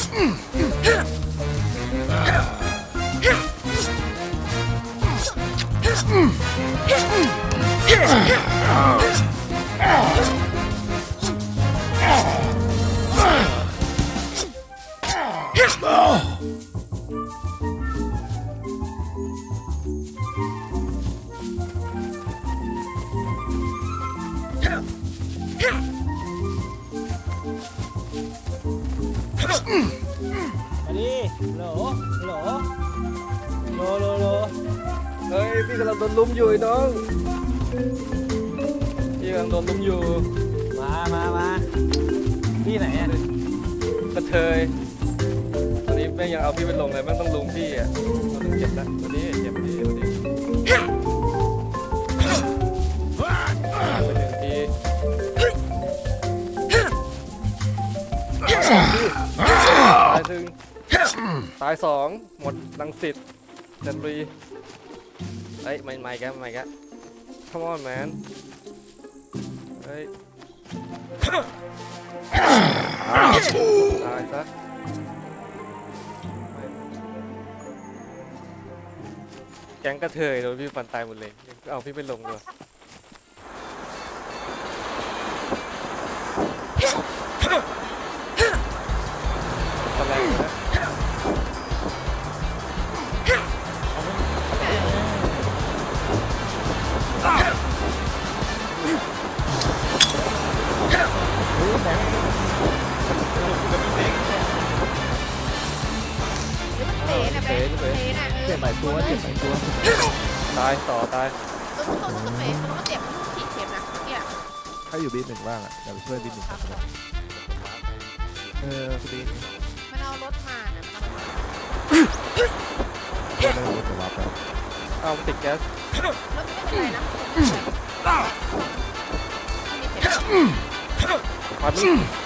อั พี่กำลังโดนลุมอยู่ไอ้น้องพี่กำลังโดนลุมอยู่มามามาที่ไหนอะกระเทยตอนนี้แม่งยังเอาพี่ไปลงเลยแม่งต้องลุมพี่อะเราต้องเจ็บนะวันนี้เจ็บวันนี้วันนี้ไปหนึ่งทีตายหนึ่งตายสองหมดลังสิตจันทรี เอ้ยไม่ไม่แกไม่แก come on man เฮ้ยตายซะแก๊งกระเทยโดนพี่ฟันตายหมดเลย เอาพี่ไปลงด้วย ตัวตัวเป๊ะมันก็เจ็บมันขีดเข็มนะเนี่ยถ้าอยู่บีหนึ่งบ้างอะเดี๋ยวไปช่วยบีหนึ่งก่อนก็ได้เออคุณบีมันเอารถมาเนี่ยมันเอารถมาไม่ได้รู้แต่ว่าไปเอาติดแก๊สรถไม่เป็นไรนะมีเข็มฟัน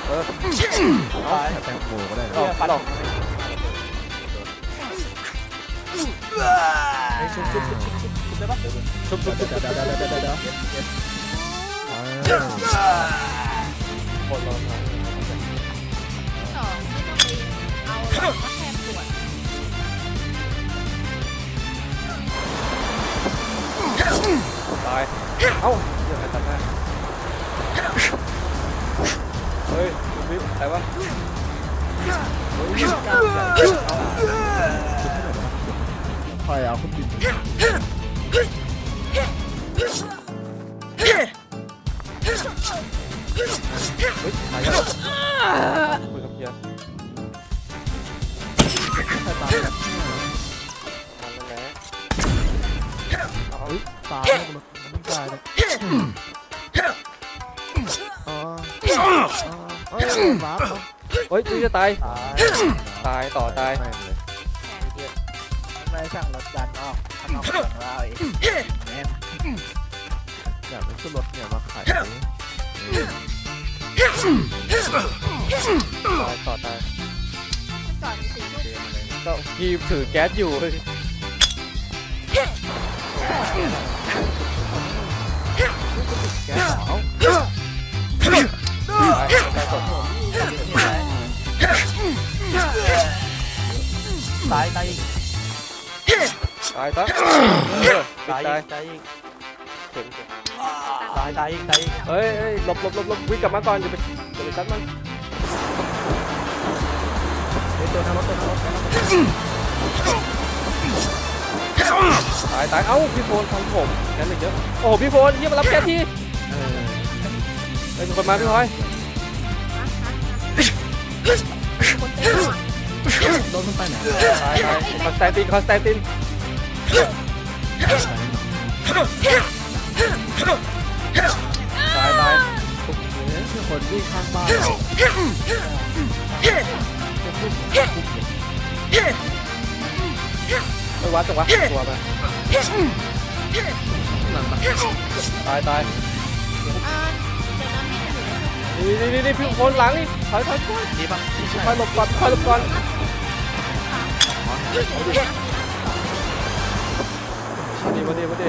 เออเอาแค่แตงโมก็ได้นะออกฟันออกชุบชุบชุบชุบชุบชุบได้ปะชุบชุบชุบ เดี๋ยวเดี๋ยวเดี๋ยวเดี๋ยวเดี๋ยวเจ็บเจ็ ตายแล้วคุยกับเพียร์มันนั่นแหละเอาเฮ้ยตายแล้วมันมันตายเลยอ๋อเฮ้ยว้าเฮ้ยจะตาย ตายต่อตายแม่ไม่สั่งรถดันออกข้างนอกสั่งเราอีกแม่อยากไปขึ้นรถเนี่ยมาขาย ตายต่อตายจอดสี่ลูกก็พี่ถือแก๊สอยู่แกสาวตายตายต่อตายตายอีกตายซะเออตายตายอีกตายอีกเข็มเข็มตายตายอีกตายอีกเฮ้ยเฮ้ยหลบหลบหลบหลบวิ่งกลับมาก่อนอย่าไปอย่าไปซัดมันเฮ้ยตัวทางรถตัวทางรถตายตายเอ้าพี่โฟนฟังผมงั้นเลยเยอะโอ้โหพี่โฟนเยี่ยมมารับแก๊สทีเออเฮ้ยมีคนมาพี่พลอยคนเต้นหน่อยรถมันไปไหนตายตายคอนสแตนตินคอนสแตนติน ตายตายคือคนวิ่งข้างบ้านไม่วัดจังวะตัวมาหลังบ้านตายตายนี่นี่นี่พี่คนหลังนี่ถอยถอยถอยดีปะที่ใช่คอยหลบก่อนคอยหลบก่อนมาดีมาดีมาดี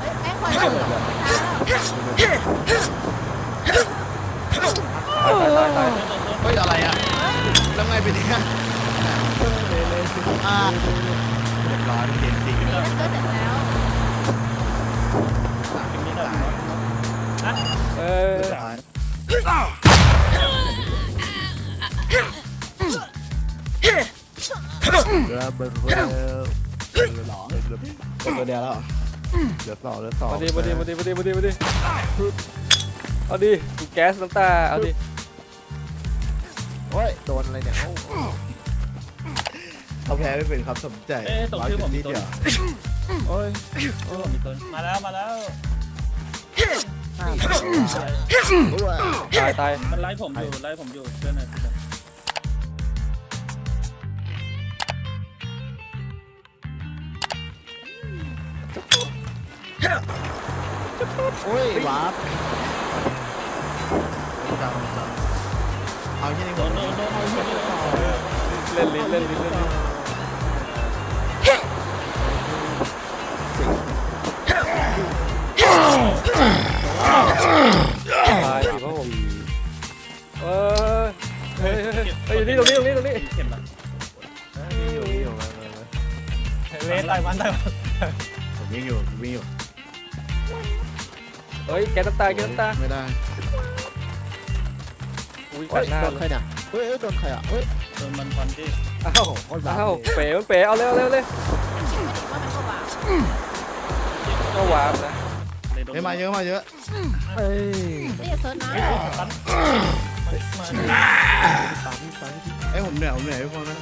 เฮ้ ตายตายตาย เฮ้ยอะไรอะแล้วไงเป็นยังไงอ่าเรียบร้อยเกมจริงนี่ก็เสร็จแล้วเออเรือเบอร์เรือรือหลองเรือตัวเดียวแล้ว เรือสองเรือสองมาดิมาดิมาดิมาดิมาดิมาดิเอาดิกูแก๊สน้ำตา เอาดิโอ้ยโดนอะไรเนี่ยเอ้าเขาแพ้ไม่เป็นครับสนใจเอ๊ะตกชื่อผม นิดเดียวโอ้ยมาแล้วมาแล้วด้วยตายตายมันไล่ผมอยู่ไล่ผมอยู่เพื่อนหน่อย อ้ยวาร์ปเอาที่นี่โดผมนโดนโดนโดนเล่นลิ้นเล่นลิ้นเล่นลิ้นตายสิครับผมเออเฮ้ยเฮ้ยเฮ้ยอยู่นี่ตรงนี้ตรงนี้ตรงนี้เข็มละนี่อยู่นี่อยู่มามามาเลสไต้หวันไต้หวันผมวิ่งอยู่ผมวิ่งอยู่ เฮ้ยแก๊สน้ำตาแก๊สน้ำตาไม่ได้อุ้ยโอ้กัยดหน้าโดนเลใครยเนี่ยเฮ้ยเอ้ยโดนใครอะเฮ้ยโดนมันฟันที่อ้าวโอ้ยวาร์ปอ้าวเป๋มันเป๋เอาเร็วเอาเร็วเลยว่ามันก็วางก็วาร์ปนะเลยโดนเฮ้ยมาเยอะมาเยอะเอ้ยนี่อย่าเซิร์ชนะฟันมาตามพี่ตามพี่เอ้ยผมเหนื่อยผมเหนื่อยทุกคนนะ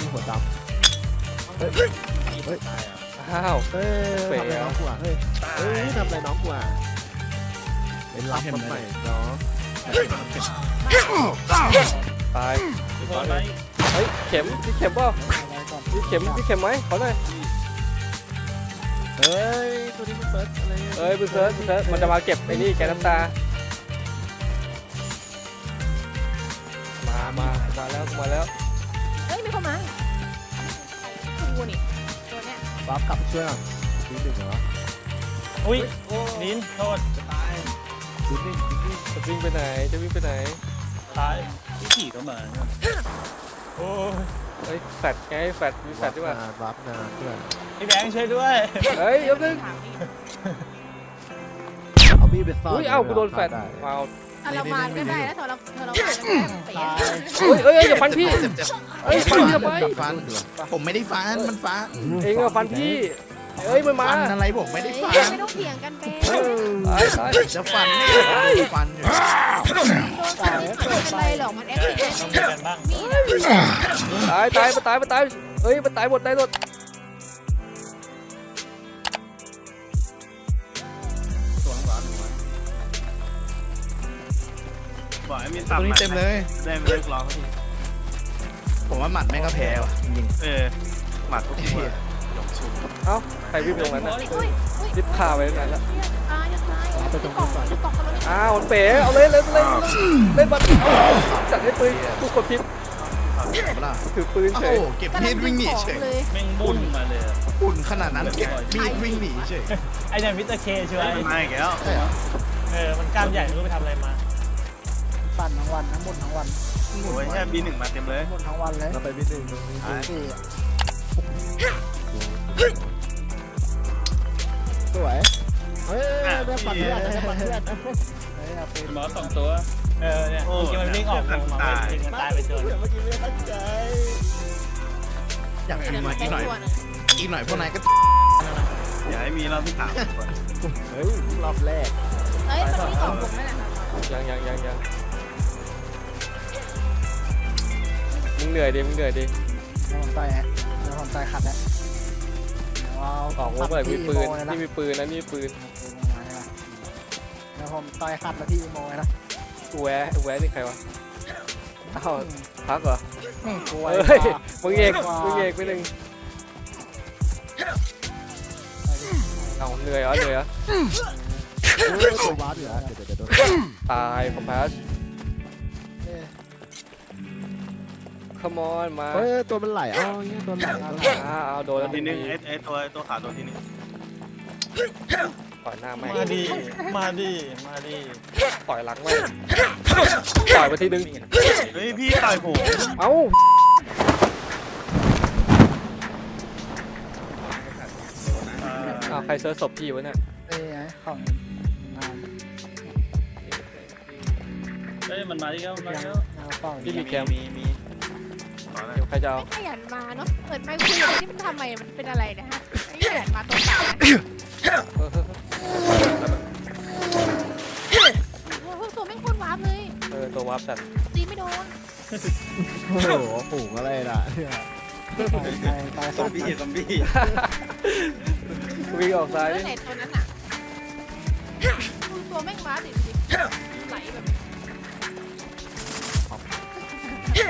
นี่หัวดำเฮ้ยเฮ้ยอ้าว เฮ้ยทำอะไรน้องกูอะเฮ้ยเฮ้ยทำอะไรน้องกูอะเป็นรับคนใหม่เนาะตายพี่พอไล่เฮ้ยเข็มพี่เข็มเปล่าพี่เข็มพี่เข็มไหมขอหน่อยเฮ้ยตัวนี้มันเซิร์ชอะไรเอ้ยพี่เซิร์ชพี่เซิร์ชมันจะมาเก็บไอ้นี่แกสน้ำตา มามามาแล้วมาแล้วเฮ้ยมีคนมากูนี่ตั วาร์ปกลับช่วยอะทีหนึ่งเหรออุ้ยลิ้นโทษทีหนึ่งทีหนึ่งจะวิ่งไปไหน จะวิ่งไปไหน ตายพี่ขี่เข้ามาโอ้ยเฮ้ยแฟดไงแฟดมีแฟดด้วยนานวาร์ปนานเพื่อนพี่แบงค์ช่วยด้วยเฮ้ยยกนึงเอามีดไปซ่อนอุ้ยเอ้ากูโดนแฟดได้เอา ทรมานก็ได้นะทรมทรมานก็ได้เป๋เฮ้ยเฮ้ยเฮ้ยอย่าฟันพี่เจ็บเจ็บเฮ้ยฟันพี่ทำไมฟันผมไม่ได้ฟันมันฟ้าเองอะฟันพี่เฮ้ยมันมาฟันอะไรผมไม่ได้ฟันไม่ต้องเถียงกันเป๋ตายตายจะฟันนี่ฟันอยู่โดนฟันนี่ไม่เป็นไรหรอกมันแอคทีฟต้องมีกันบ้างมีนะตายตายมันตายมันตายเฮ้ยมันตายหมดตายหมด บอกให้มีตรงนี้เต็มเลย ได้ไม่เลิกร้องทีผมว่าหมัดแม่งก็แพ้ว่ะจริง เออหมัดทุกๆทีเอ้าใครวิ่งตรงนั้นน่ะอุ้ยอุ้ยรีบฆ่าไว้ตรงนั้นละตายจะตายจะตกจะตกกันแล้วอ้าวมันเป๋เอาเลยเลยเลยเล่นบอลเอาจัดให้ปืนกูกดพิษเปล่าถือปืนโอ้เฉโหยเก็บมีดวิ่งหนีเฉยเลยแม่งบุ่นมาเลยอุ่นขนาดนั้นเก็บมีดวิ่งหนีเฉยไอ้เนี่ยมิสเตอร์เคใช่ไหมมาอีกแล้ว ใช่เหรอเออ มันกล้ามใหญ่ไม่รู้ไปทำอะไรมา ปั่นทั้งวันทั้งหมดทั้งวันโอ้ยแค่บีหนึ่งมาเต็มเลยหมดทั้งวันเลยเราไปวินหนึ่งตรงนี้ดูสี่สวยเฮ้ยได้ปัดเพื่อนได้ปัดเพื่อนเฮ้ยเอาไปหมอสองตัว เออเนี่ยเมื่อกี้มันวิ่งออกวงมาไม่จริงมันตายไปตัวหนึ่งเมื่อกี้ไม่ตั้งใจอยากมีมาอีกหน่อยอีกหน่อยพวกนายก็อย่าให้มีรอบที่สามเฮ้ยรอบแรกเอ้ยมันมีสองกลุ่มนั่นแหละยังยังยังยัง มึงเหนื่อยดิ มึงเหนื่อยดิแล้วผมต่อยฮะแล้วผมต่อยขัดแล้วว้าวออกวงเมื่อไหร่มีปืนนะนี่มีปืนนะนี่มีปืนแล้วผมต่อยขัดแล้วพี่อีโมนะแหวะแหวะนี่ใครวะอ้าวพักเหรอนี่กลัวเฮ้ย มึงเอก มึงเอกไปหนึ่งเอาเหนื่อยเหรอเหนื่อยเหรอเฮ้ยตัววาร์ปอยู่นะเดี๋ยวเดี๋ยวเดี๋ยวตายคอมพาส come on มาเฮ้ยตัวมันไหลเอ้าเนี่ยตัวไหลอ่าเอาโดนแล้วทีนึงทีไอ้ไอ้ตัวไอ้ตัวขาตัวทีนึงต่อยหน้าแม่งมาดีมาดีมาดีต่อยหลังแม่งต่อยไปทีนึงเฮ้ยพี่ต่อยผมเอ้าเอออ้าวใครเซิร์ชศพพี่วะเนี่ยเอ้ยของงานเฮ้ยมันมาที่แล้วมาแล้วงานของพี่มีแคมมีมี ขออะไรเดี๋ยวใครจะเอาไม่ขยันมาเนาะเปิดไมค์คุยอะไรนี่มันทำไมมันเป็นอะไรเนะฮะไม่ขยันมาตัวเปล่าเออโอ้โหตัวไม่งโคตรวาร์ปเลยเออตัววาร์ปจัดตีไม่โดนโอ้โหฝูงอะไรล่ะเนี่ยตายตายซอมบี้ซอมบี้วิ่งออกซ้ายเรื่ดิองไหนตัวนั้นอะดูตัวแม่งวาร์ปดิดิ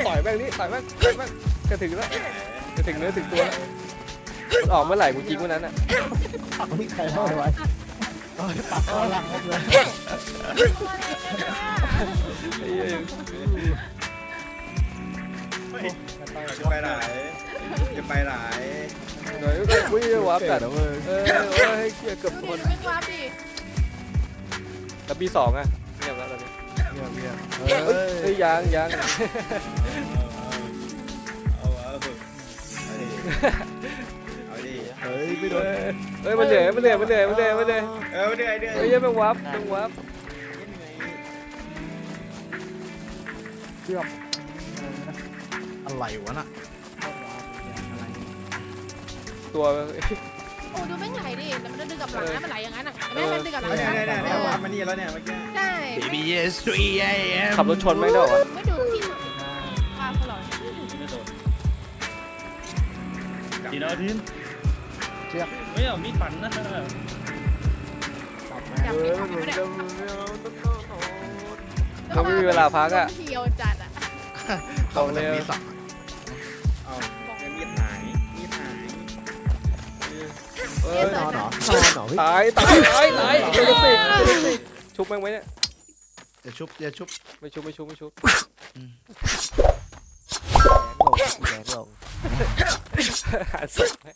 ต่อยแม่งนี่ต่อยแม่งต่อยแม่งจะถึงแล้วจะถึงเนื้อถึงตัวแล้วออกเมื่อไหร่กูจริงวันนั้นอะมีใครเล่าไว้โอ้ปักหลังหมดเลยไอ้เหี้ยจะไปไหนจะไปไหนหน่อยก็วิ่งวาร์ปจันเว้ยเออเออให้เกียร์เกือบคดินแม่งวาร์ปดิแล้วปีสองอะเงียบแล้วตอนนี้ เงียบเงียบเฮ้เฮ้ยเฮ้ยยยังยังเอาเอาเอาดิเฮ้ยไม่โดเอนอเฮ้ยมันเหนื่อยมันเหนื่อยมันเหนื่อยมันเหนื่อยมันเหนื่อยเออเดือยเดือยเฮ้ยยังไม่วาร์ปยังวาร์ปอะไรวะน่ะตัวโอ้ดูแม่งไหลดิแล้วมันดึงกับหลังนะมันไหลอย่างนั้นอะไม่ให้มันดึงกับหลังเนี่ยนะเนี่ยเนี่ยวามานี่แล้วเนี่ยเมื่อกี้ใช่ Baby yes 3 a.m. ขับรถชนไม่ได้เหรอวะไม่ดูที่วาร์ปตลอดไม่โดนทีนาทีนเชือกไม่เอามีดฟันนะจับมาจับไม่ทันไม่ได้เราไม่มีเวลาพักอะเที่ยวจัดอะเข้ามาจากปีสามเอา เอเที่ยวอจันดอนเหรนะอนอนเหรอเฮ้ยตายตายตายตายเจลสิกเจลสิกชุบแม่งไหมเนี่ยอย่าชุบอย่าชุบไม่ชุบไม่ชุบไม่ชุบแรงลงหาศพไหม